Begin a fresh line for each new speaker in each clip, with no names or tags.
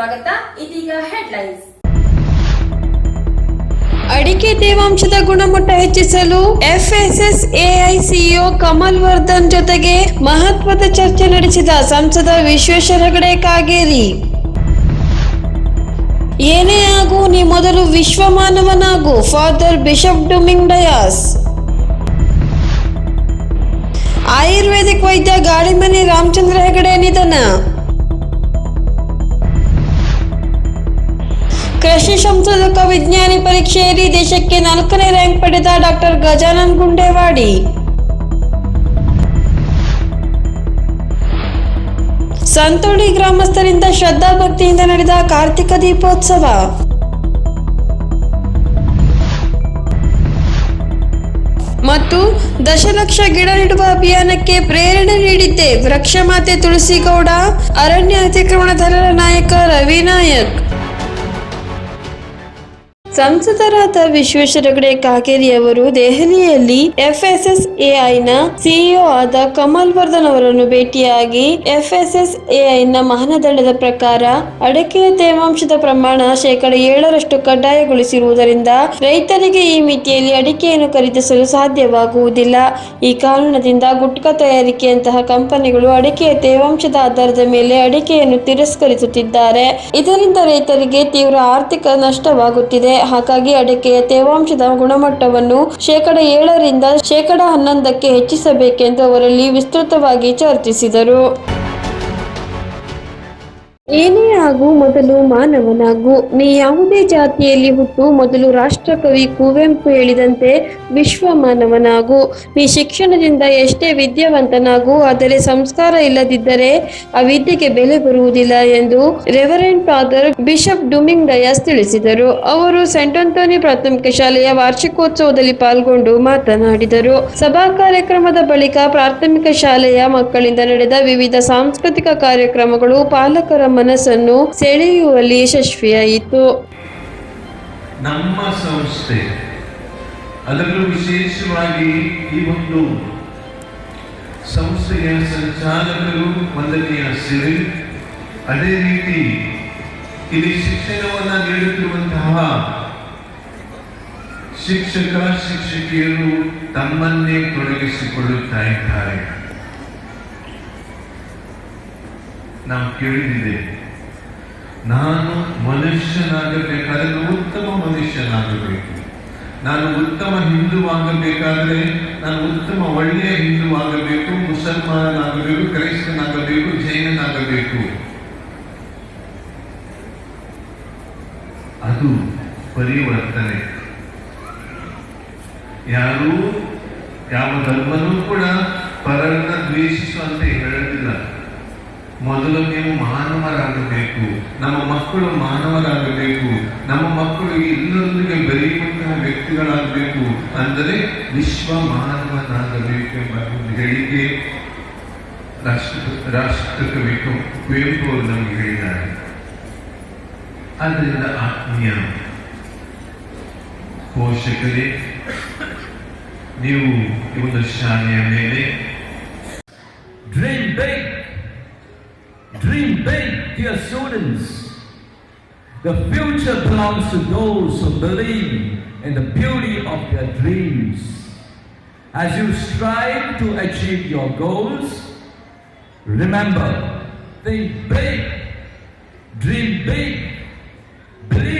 ಸ್ವಾಗತ. ಇದೀಗ ಹೆಡ್ಲೈನ್ಸ್
ಅಡಿಕೆ ತೇವಾಂಶದ ಗುಣಮಟ್ಟ ಹೆಚ್ಚಿಸಲು ಎಫ್ಎಸ್ಎಸ್ಎಐ ಸಿಇಒ ಕಮಲ್ ವರ್ಧನ್ ಜೊತೆಗೆ ಮಹತ್ವದ ಚರ್ಚೆ ನಡೆಸಿದ ಸಂಸದ ವಿಶ್ವೇಶ್ವರ ಹೆಗಡೆ ಕಾಗೇರಿ. ಏನೇ ಆಗು ನೀ ಮೊದಲು ವಿಶ್ವ ಮಾನವನಾಗು, ಫಾದರ್ ಬಿಷಪ್ ಡುಮಿಂಗ್ ಡಯಾಸ್. ಆಯುರ್ವೇದಿಕ್ ವೈದ್ಯ ಗಾಳಿಮನಿ ರಾಮಚಂದ್ರ ಹೆಗಡೆ ನಿಧನ. ಕೃಷಿ ಸಂಶೋಧಕ ವಿಜ್ಞಾನಿ ಪರೀಕ್ಷೆಯಲ್ಲಿ ದೇಶಕ್ಕೆ ನಾಲ್ಕನೇ ರ್ಯಾಂಕ್ ಪಡೆದ ಡಾಕ್ಟರ್ ಗಜಾನನ್ ಗುಂಡೇವಾಡಿ. ಸಂತೋಡಿ ಗ್ರಾಮಸ್ಥರಿಂದ ಶ್ರದ್ಧಾ ಭಕ್ತಿಯಿಂದ ನಡೆದ ಕಾರ್ತಿಕ ದೀಪೋತ್ಸವ. ಮತ್ತು ದಶಲಕ್ಷ ಗಿಡ ನೆಡುವ ಅಭಿಯಾನಕ್ಕೆ ಪ್ರೇರಣೆ ನೀಡಿದ್ದೆ ವೃಕ್ಷಮಾತೆ ತುಳಸಿಗೌಡ, ಅರಣ್ಯ ಅತಿಕ್ರಮಣ ದಳದ ನಾಯಕ ರವಿ ನಾಯಕ್. ಸಂಸದರಾದ ವಿಶ್ವೇಶ್ವರ ಹೆಗಡೆ ಕಾಗೇರಿ ಅವರು ದೆಹಲಿಯಲ್ಲಿ ಎಫ್ಎಸ್ಎಸ್ಎಐನ ಸಿಇಒ ಆದ ಕಮಲ್ ವರ್ಧನ್ ಅವರನ್ನು ಭೇಟಿಯಾಗಿ ಎಫ್ಎಸ್ಎಸ್ಎಐನ ಮಾನದಂಡದ ಪ್ರಕಾರ ಅಡಕೆಯ ತೇವಾಂಶದ ಪ್ರಮಾಣ ಶೇಕಡ ಏಳರಷ್ಟು ಕಡ್ಡಾಯಗೊಳಿಸಿರುವುದರಿಂದ ರೈತರಿಗೆ ಈ ಮಿತಿಯಲ್ಲಿ ಅಡಿಕೆಯನ್ನು ಖರೀದಿಸಲು ಸಾಧ್ಯವಾಗುವುದಿಲ್ಲ. ಈ ಕಾರಣದಿಂದ ಗುಟ್ಕಾ ತಯಾರಿಕೆಯಂತಹ ಕಂಪನಿಗಳು ಅಡಿಕೆಯ ತೇವಾಂಶದ ಆಧಾರದ ಮೇಲೆ ಅಡಿಕೆಯನ್ನು ತಿರಸ್ಕರಿಸುತ್ತಿದ್ದಾರೆ. ಇದರಿಂದ ರೈತರಿಗೆ ತೀವ್ರ ಆರ್ಥಿಕ ನಷ್ಟವಾಗುತ್ತಿದೆ. ಹಾಗಾಗಿ ಅಡಕೆಯ ತೇವಾಂಶದ ಗುಣಮಟ್ಟವನ್ನು ಶೇಕಡ ಏಳರಿಂದ ಶೇಕಡ ಹನ್ನೊಂದಕ್ಕೆ ಹೆಚ್ಚಿಸಬೇಕೆಂದು ಅವರಲ್ಲಿ ವಿಸ್ತೃತವಾಗಿ ಚರ್ಚಿಸಿದರು. ಏನೇ ಆಗು ಮೊದಲು ಮಾನವನಾಗು. ನೀ ಯಾವುದೇ ಜಾತಿಯಲ್ಲಿ ಹುಟ್ಟು ಮೊದಲು ರಾಷ್ಟ್ರಕವಿ ಕುವೆಂಪು ಹೇಳಿದಂತೆ ವಿಶ್ವ ಮಾನವನಾಗು ನೀ ಶಿಕ್ಷಣದಿಂದ ಎಷ್ಟೇ ವಿದ್ಯಾವಂತನಾಗು, ಆದರೆ ಸಂಸ್ಕಾರ ಇಲ್ಲದಿದ್ದರೆ ಆ ವಿದ್ಯೆಗೆ ಬೆಲೆ ಬರುವುದಿಲ್ಲ ಎಂದು reverend father bishop Dumming Dias ತಿಳಿಸಿದರು. ಅವರು ಸೆಂಟ್ ಆಂಟೋನಿ ಪ್ರಾಥಮಿಕ ಶಾಲೆಯ ವಾರ್ಷಿಕೋತ್ಸವದಲ್ಲಿ ಪಾಲ್ಗೊಂಡು ಮಾತನಾಡಿದರು. ಸಭಾ ಕಾರ್ಯಕ್ರಮದ ಬಳಿಕ ಪ್ರಾಥಮಿಕ ಶಾಲೆಯ ಮಕ್ಕಳಿಂದ ನಡೆದ ವಿವಿಧ ಸಾಂಸ್ಕೃತಿಕ ಕಾರ್ಯಕ್ರಮಗಳು ಪಾಲಕರ ಮನಸ್ಸನ್ನು ಸೆಳೆಯುವಲ್ಲಿ ಯಶಸ್ವಿಯಾಯಿತು.
ನಮ್ಮ ಸಂಸ್ಥೆ, ಅದರಲ್ಲೂ ವಿಶೇಷವಾಗಿ ಈ ಒಂದು ಸಂಸ್ಥೆಯ ಸಂಚಾಲಕರು ಮೊದಲನೆಯ ಸಿರಿಲ್ ಅದೇ ರೀತಿ ಇಲ್ಲಿ ಶಿಕ್ಷಣವನ್ನು ನೀಡುತ್ತಿರುವಂತಹ ಶಿಕ್ಷಕ, ಶಿಕ್ಷಕಿಯರು ತಮ್ಮನ್ನೇ ತೊಡಗಿಸಿಕೊಳ್ಳುತ್ತಾ ಇದ್ದಾರೆ. ನಾವು ಕೇಳಿದಿದೆ. ನಾನು ಮನುಷ್ಯನಾಗಬೇಕಾದ್ರೆ ಉತ್ತಮ ಮನುಷ್ಯನಾಗಬೇಕು. ನಾನು ಉತ್ತಮ ಹಿಂದೂ ಆಗಬೇಕಾದರೆ, ನಾನು ಉತ್ತಮ ಒಳ್ಳೆಯ ಹಿಂದೂ ಆಗಬೇಕು, ಮುಸಲ್ಮಾನನಾಗಬೇಕು, ಕ್ರೈಸ್ತನಾಗಬೇಕು, ಜೈನನಾಗಬೇಕು. ಅದು ಪರಿವರ್ತನೆ. ಯಾರು ಯಾವ ಧರ್ಮನೂ ಕೂಡ ಪರರನ್ನ ದ್ವೇಷಿಸು ಅಂತ ಹೇಳೋದಿಲ್ಲ ಮೊದಲು ನೀವು ಮಾನವರಾಗಬೇಕು. ನಮ್ಮ ಮಕ್ಕಳು ಮಾನವರಾಗಬೇಕು. ನಮ್ಮ ಮಕ್ಕಳು ಎಲ್ಲರೊಂದಿಗೆ ಬೆರೆಯುವಂತಹ ವ್ಯಕ್ತಿಗಳಾಗಬೇಕು. ಅಂದರೆ ವಿಶ್ವ ಮಾನವನಾಗಬೇಕು ಎಂಬ ಒಂದು ಹೇಳಿಕೆ ರಾಷ್ಟ್ರ ರಾಷ್ಟ್ರಕವಿ ಕುವೆಂಪು ಅವರು ನಮಗೆ ಹೇಳಿದ್ದಾರೆ. ಆದ್ದರಿಂದ ಆತ್ಮೀಯ ಪೋಷಕರೇ, ನೀವು ಒಂದು ಶಾಲೆಯ ಮೇಲೆ
dear students. The future belongs to those who believe in the beauty of their dreams. As you strive to achieve your goals, remember, think big, dream big, believe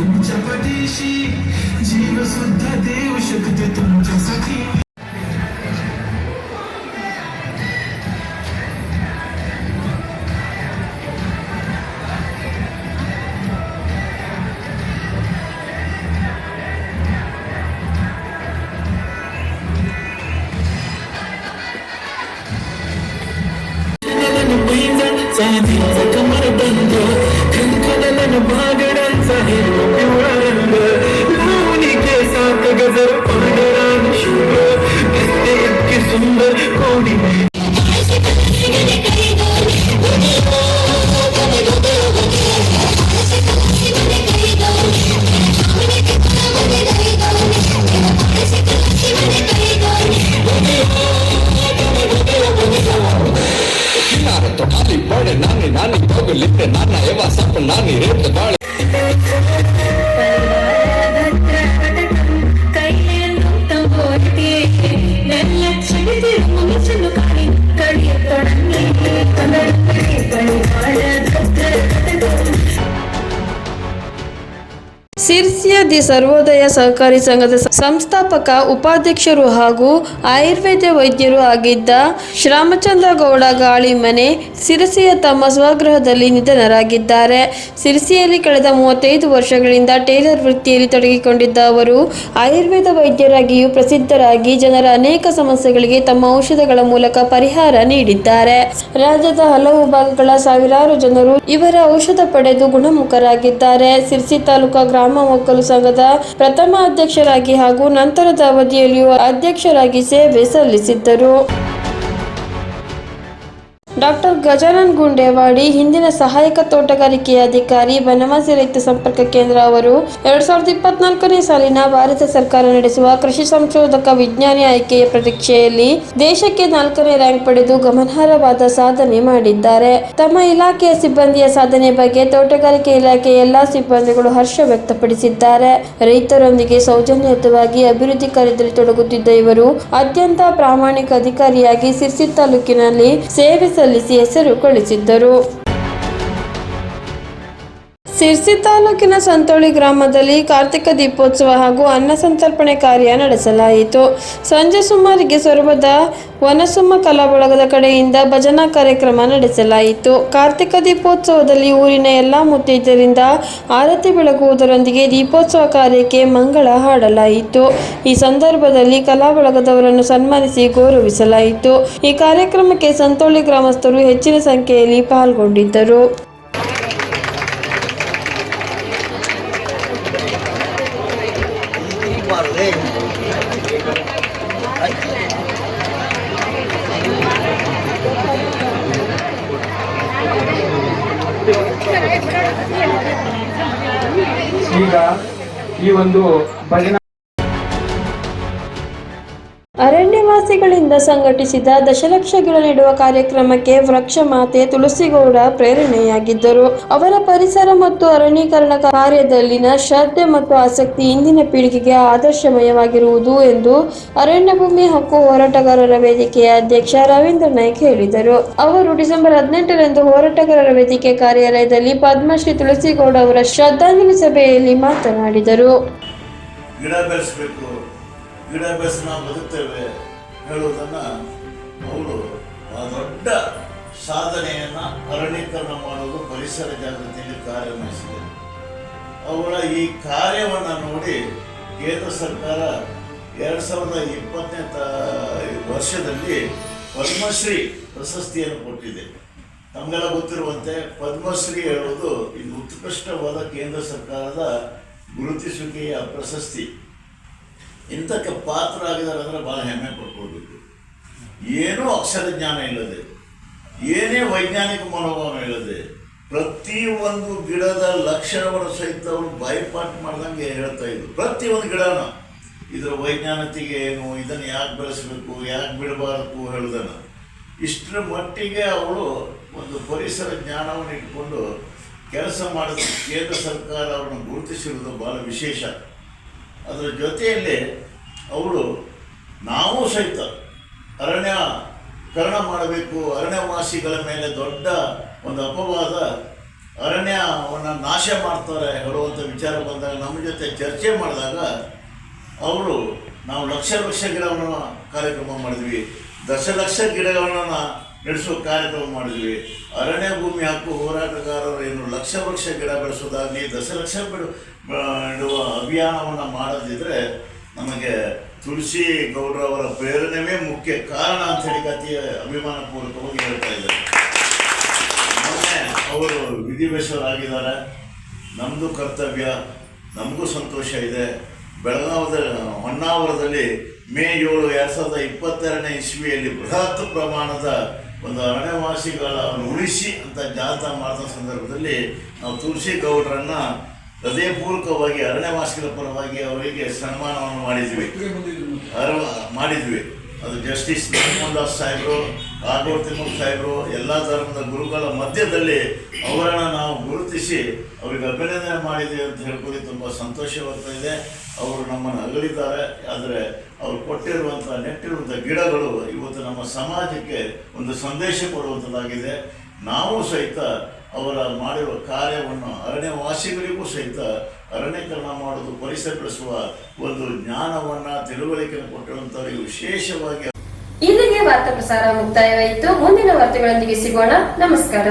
तुमच्या पाठीशी जीव सुद्धा
கொடியே ದಿ ಸರ್ವೋದಯ ಸಹಕಾರಿ ಸಂಘದ ಸಂಸ್ಥಾಪಕ, ಉಪಾಧ್ಯಕ್ಷರು ಹಾಗೂ ಆಯುರ್ವೇದ ವೈದ್ಯರು ಆಗಿದ್ದ ಶ್ರಾಮಚಂದ್ರ ಗೌಡ ಗಾಳಿಮನೆ ಸಿರಸಿಯ ತಮ್ಮ ಸ್ವಗೃಹದಲ್ಲಿ ನಿಧನರಾಗಿದ್ದಾರೆ. ಸಿರಸಿಯಲ್ಲಿ ಕಳೆದ ಮೂವತ್ತೈದು ವರ್ಷಗಳಿಂದ ಟೇಲರ್ ವೃತ್ತಿಯಲ್ಲಿ ತೊಡಗಿಕೊಂಡಿದ್ದ ಅವರು, ಆಯುರ್ವೇದ ವೈದ್ಯರಾಗಿಯೂ ಪ್ರಸಿದ್ಧರಾಗಿ ಜನರ ಅನೇಕ ಸಮಸ್ಯೆಗಳಿಗೆ ತಮ್ಮ ಔಷಧಗಳ ಮೂಲಕ ಪರಿಹಾರ ನೀಡಿದ್ದಾರೆ. ರಾಜ್ಯದ ಹಲವು ಭಾಗಗಳ ಸಾವಿರಾರು ಜನರು ಇವರ ಔಷಧ ಪಡೆದು ಗುಣಮುಖರಾಗಿದ್ದಾರೆ. ಸಿರ್ಸಿ ತಾಲೂಕಾ ಗ್ರಾಮ ಒಕ್ಕಲು ಸಂಘದ ಪ್ರಥಮ ಅಧ್ಯಕ್ಷರಾಗಿ ಹಾಗೂ ನಂತರದ ಅವಧಿಯಲ್ಲಿಯೂ ಅಧ್ಯಕ್ಷರಾಗಿ ಸೇವೆ ಸಲ್ಲಿಸಿದ್ದರು. ಡಾಕ್ಟರ್ ಗಜಾನನ್ ಗುಂಡೇವಾಡಿ, ಹಿಂದಿನ ಸಹಾಯಕ ತೋಟಗಾರಿಕೆ ಅಧಿಕಾರಿ ಬನವಾಸಿ ರೈತ ಸಂಪರ್ಕ ಕೇಂದ್ರ ಅವರು ಎರಡ್ ಸಾವಿರದ ಇಪ್ಪತ್ನಾಲ್ಕನೇ ಸಾಲಿನ ಭಾರತ ಸರ್ಕಾರ ನಡೆಸುವ ಕೃಷಿ ಸಂಶೋಧಕ ವಿಜ್ಞಾನಿ ಆಯ್ಕೆಯ ಪರೀಕ್ಷೆಯಲ್ಲಿ ದೇಶಕ್ಕೆ ನಾಲ್ಕನೇ ರ್ಯಾಂಕ್ ಪಡೆದು ಗಮನಾರ್ಹವಾದ ಸಾಧನೆ ಮಾಡಿದ್ದಾರೆ. ತಮ್ಮ ಇಲಾಖೆಯ ಸಿಬ್ಬಂದಿಯ ಸಾಧನೆ ಬಗ್ಗೆ ತೋಟಗಾರಿಕೆ ಇಲಾಖೆಯ ಎಲ್ಲಾ ಸಿಬ್ಬಂದಿಗಳು ಹರ್ಷ ವ್ಯಕ್ತಪಡಿಸಿದ್ದಾರೆ. ರೈತರೊಂದಿಗೆ ಸೌಜನ್ಯತವಾಗಿ ಅಭಿವೃದ್ಧಿ ಕಾರ್ಯದಲ್ಲಿ ತೊಡಗುತ್ತಿದ್ದ ಇವರು ಅತ್ಯಂತ ಪ್ರಾಮಾಣಿಕ ಅಧಿಕಾರಿಯಾಗಿ ಸಿರ್ಸಿ ತಾಲೂಕಿನಲ್ಲಿ ಸೇವೆ ಸಲ್ಲಿಸಿ ಹೆಸರು ಗಳಿಸಿದ್ದರು ಸಿರ್ಸಿ ತಾಲೂಕಿನ ಸಂತೋಳಿ ಗ್ರಾಮದಲ್ಲಿ ಕಾರ್ತಿಕ ದೀಪೋತ್ಸವ ಹಾಗೂ ಅನ್ನ ಸಂತರ್ಪಣೆ ಕಾರ್ಯ ನಡೆಸಲಾಯಿತು. ಸಂಜೆ ಸುಮಾರಿಗೆ ಸೊರಬದ ವನಸುಮ್ಮ ಕಲಾ ಬಳಗದ ಕಡೆಯಿಂದ ಭಜನಾ ಕಾರ್ಯಕ್ರಮ ನಡೆಸಲಾಯಿತು. ಕಾರ್ತಿಕ ದೀಪೋತ್ಸವದಲ್ಲಿ ಊರಿನ ಎಲ್ಲ ಮುತ್ತೈದರಿಂದ ಆರತಿ ಬೆಳಗುವುದರೊಂದಿಗೆ ದೀಪೋತ್ಸವ ಕಾರ್ಯಕ್ಕೆ ಮಂಗಳ ಹಾಡಲಾಯಿತು. ಈ ಸಂದರ್ಭದಲ್ಲಿ ಕಲಾ ಬಳಗದವರನ್ನು ಸನ್ಮಾನಿಸಿ ಗೌರವಿಸಲಾಯಿತು. ಈ ಕಾರ್ಯಕ್ರಮಕ್ಕೆ ಸಂತೋಳಿ ಗ್ರಾಮಸ್ಥರು ಹೆಚ್ಚಿನ ಸಂಖ್ಯೆಯಲ್ಲಿ ಪಾಲ್ಗೊಂಡಿದ್ದರು.
ಈ ಒಂದು ಭಜನಾ
ಅರಣ್ಯವಾಸಿಗಳಿಂದ ಸಂಘಟಿಸಿದ ದಶಲಕ್ಷ ಗಿಡ ನೆಡುವ ಕಾರ್ಯಕ್ರಮಕ್ಕೆ ವೃಕ್ಷ ಮಾತೆ ತುಳಸಿಗೌಡ ಪ್ರೇರಣೆಯಾಗಿದ್ದರು. ಅವರ ಪರಿಸರ ಮತ್ತು ಅರಣ್ಯೀಕರಣ ಕಾರ್ಯದಲ್ಲಿನ ಶ್ರದ್ಧೆ ಮತ್ತು ಆಸಕ್ತಿ ಇಂದಿನ ಪೀಳಿಗೆಗೆ ಆದರ್ಶಮಯವಾಗಿರುವುದು ಎಂದು ಅರಣ್ಯ ಭೂಮಿ ಹಕ್ಕು ಹೋರಾಟಗಾರರ ವೇದಿಕೆಯ ಅಧ್ಯಕ್ಷ ರವೀಂದ್ರ ನಾಯ್ಕ್ ಹೇಳಿದರು. ಅವರು ಡಿಸೆಂಬರ್ ಹದಿನೆಂಟರಂದು ಹೋರಾಟಗಾರರ ವೇದಿಕೆ ಕಾರ್ಯಾಲಯದಲ್ಲಿ ಪದ್ಮಶ್ರೀ ತುಳಸಿಗೌಡ ಅವರ ಶ್ರದ್ಧಾಂಜಲಿ ಸಭೆಯಲ್ಲಿ ಮಾತನಾಡಿದರು.
ಬೆಳೆಸಿ ನಾವು ಬದುಕ್ತೇವೆ ಹೇಳುವುದನ್ನು ಅವರು ದೊಡ್ಡ ಸಾಧನೆಯನ್ನು ಅರಣ್ಯೀಕರಣ ಮಾಡೋದು ಪರಿಸರ ಜಾಗೃತಿಯಲ್ಲಿ ಕಾರ್ಯನಿರ್ವಹಿಸಿದೆ ಅವರ ಈ ಕಾರ್ಯವನ್ನು ನೋಡಿ ಕೇಂದ್ರ ಸರ್ಕಾರ ಎರಡು ಸಾವಿರದ ಇಪ್ಪತ್ತನೇ ತ, ವರ್ಷದಲ್ಲಿ ಪದ್ಮಶ್ರೀ ಪ್ರಶಸ್ತಿಯನ್ನು ಕೊಟ್ಟಿದೆ. ನಮಗೆಲ್ಲ ಗೊತ್ತಿರುವಂತೆ ಪದ್ಮಶ್ರೀ ಹೇಳುವುದು ಇದು ಉತ್ಕೃಷ್ಟವಾದ ಕೇಂದ್ರ ಸರ್ಕಾರದ ಗುರುತಿಸುವಿಕೆಯ ಪ್ರಶಸ್ತಿ. ಇಂಥಕ್ಕೆ ಪಾತ್ರ ಆಗಿದ್ದಾರೆ ಅಂದರೆ ಭಾಳ ಹೆಮ್ಮೆ ಪಡ್ಕೊಳ್ಬೇಕು ಏನೂ ಅಕ್ಷರ ಜ್ಞಾನ ಇಲ್ಲದೆ, ಏನೇ ವೈಜ್ಞಾನಿಕ ಮನೋಭಾವ ಇಲ್ಲದೆ ಪ್ರತಿಯೊಂದು ಗಿಡದ ಲಕ್ಷಣವನ್ನು ಸಹಿತ ಅವರು ಬೈಪಾಟ್ ಮಾಡ್ದಂಗೆ ಹೇಳ್ತಾ ಇದ್ರು. ಪ್ರತಿಯೊಂದು ಗಿಡನ ಇದರ ವೈಜ್ಞಾನಿಕತೆಗೆ ಏನು, ಇದನ್ನು ಯಾಕೆ ಬೆಳೆಸಬೇಕು, ಯಾಕೆ ಬಿಡಬಾರದು ಹೇಳ್ದಾನ. ಇಷ್ಟರ ಮಟ್ಟಿಗೆ ಅವಳು ಒಂದು ಪರಿಸರ ಜ್ಞಾನವನ್ನು ಇಟ್ಕೊಂಡು ಕೆಲಸ ಮಾಡಿದ ಕೇಂದ್ರ ಸರ್ಕಾರ ಅವರನ್ನು ಗುರುತಿಸಿರುವುದು ಭಾಳ ವಿಶೇಷ. ಅದರ ಜೊತೆಯಲ್ಲಿ ಅವಳು ನಾವು ಸಹಿತ ಅರಣ್ಯ ಕರಣ ಮಾಡಬೇಕು, ಅರಣ್ಯವಾಸಿಗಳ ಮೇಲೆ ದೊಡ್ಡ ಒಂದು ಅಪವಾದ ಅರಣ್ಯವನ್ನು ನಾಶ ಮಾಡ್ತಾರೆ ಹೇಳುವಂಥ ವಿಚಾರ ಬಂದಾಗ ನಮ್ಮ ಜೊತೆ ಚರ್ಚೆ ಮಾಡಿದಾಗ ಅವರು ನಾವು ಲಕ್ಷ ಲಕ್ಷ ಗಿಡವನ್ನು ಕಾರ್ಯಕ್ರಮ ಮಾಡಿದ್ವಿ. ದಶಲಕ್ಷ ಗಿಡಗಳನ್ನು ನಡೆಸುವ ಕಾರ್ಯಕ್ರಮ ಮಾಡಿದ್ವಿ. ಅರಣ್ಯ ಭೂಮಿ ಹೋರಾಟಗಾರರು ಏನು ಲಕ್ಷ ವರ್ಷ ಗಿಡ ಬೆಳೆಸೋದಾಗಲಿ ದಶಲಕ್ಷ ಬಿಡು ಇಡುವ ಅಭಿಯಾನವನ್ನು ಮಾಡದಿದ್ದರೆ ನಮಗೆ ತುಳಸಿ ಗೌಡ್ರವರ ಪ್ರೇರಣೆಯೇ ಮುಖ್ಯ ಕಾರಣ ಅಂತ ಹೇಳಿ ಅತಿ ಅಭಿಮಾನಪೂರ್ವಕವಾಗಿ ಹೇಳ್ತಾ ಇದ್ದಾರೆ. ಮೊನ್ನೆ ಅವರು ವಿಧಿವೇಶರಾಗಿದ್ದಾರೆ ನಮ್ಮದು ಕರ್ತವ್ಯ, ನಮಗೂ ಸಂತೋಷ ಇದೆ. ಬೆಳಗಾವದ, ಹೊನ್ನಾವರದಲ್ಲಿ ಮೇ ಏಳು ಎರಡು ಸಾವಿರದ ಇಪ್ಪತ್ತೆರಡನೇ ಇಸ್ವಿಯಲ್ಲಿ ಬೃಹತ್ ಪ್ರಮಾಣದ ಒಂದು ಅರಣ್ಯವಾಸಿಗಳನ್ನು ಉಳಿಸಿ ಅಂತ ಜಾಥಾ ಮಾಡಿದ ಸಂದರ್ಭದಲ್ಲಿ ನಾವು ತುಳಸಿ ಗೌಡ್ರನ್ನ ಹೃದಯಪೂರ್ವಕವಾಗಿ ಅರಣ್ಯವಾಸಿಗಳ ಪರವಾಗಿ ಅವರಿಗೆ ಸನ್ಮಾನವನ್ನು ಮಾಡಿದ್ವಿ. ಅರ- ಮಾಡಿದ್ವಿ. ಅದು ಜಸ್ಟಿಸ್ ಮೋಹನ್ದಾಸ್ ಸಾಹೇಬರು ಕಾಗೋಡು ತಿಮ್ಮಪ್ಪ ಸಾಹೇಬರು, ಎಲ್ಲ ಧರ್ಮದ ಗುರುಗಳ ಮಧ್ಯದಲ್ಲಿ ಅವರನ್ನು ನಾವು ಗುರುತಿಸಿ ಅವರಿಗೆ ಅಭಿನಂದನೆ ಮಾಡಿದೆ ಅಂತ ಹೇಳ್ಕೊಳ್ಳಿ ತುಂಬ ಸಂತೋಷವಾಗ್ತಾ ಇದೆ. ಅವರು ನಮ್ಮನ್ನು ಅಗಲಿದ್ದಾರೆ. ಆದರೆ ಅವರು ಕೊಟ್ಟಿರುವಂಥ ನೆಟ್ಟಿರುವಂಥ ಗಿಡಗಳು ಇವತ್ತು ನಮ್ಮ ಸಮಾಜಕ್ಕೆ ಒಂದು ಸಂದೇಶ ಕೊಡುವಂಥದ್ದಾಗಿದೆ ನಾವು ಸಹಿತ ಅವರ ಮಾಡಿರುವ ಕಾರ್ಯವನ್ನು ಅರಣ್ಯವಾಸಿಗಳಿಗೂ ಸಹಿತ ಅರಣ್ಯೀಕರಣ ಮಾಡುವುದು, ಪರಿಸರ ಬೆಳೆಸುವ ಒಂದು ಜ್ಞಾನವನ್ನ ತಿಳುವಳಿಕೆಯನ್ನು ಕೊಟ್ಟಂತವರಿಗೆ ವಿಶೇಷವಾಗಿ
ಇಲ್ಲಿಗೆ ವಾರ್ತಾ ಪ್ರಸಾರ ಮುಕ್ತಾಯವಾಯಿತು. ಮುಂದಿನ ವಾರ್ತೆಗಳೊಂದಿಗೆ ಸಿಗೋಣ. ನಮಸ್ಕಾರ.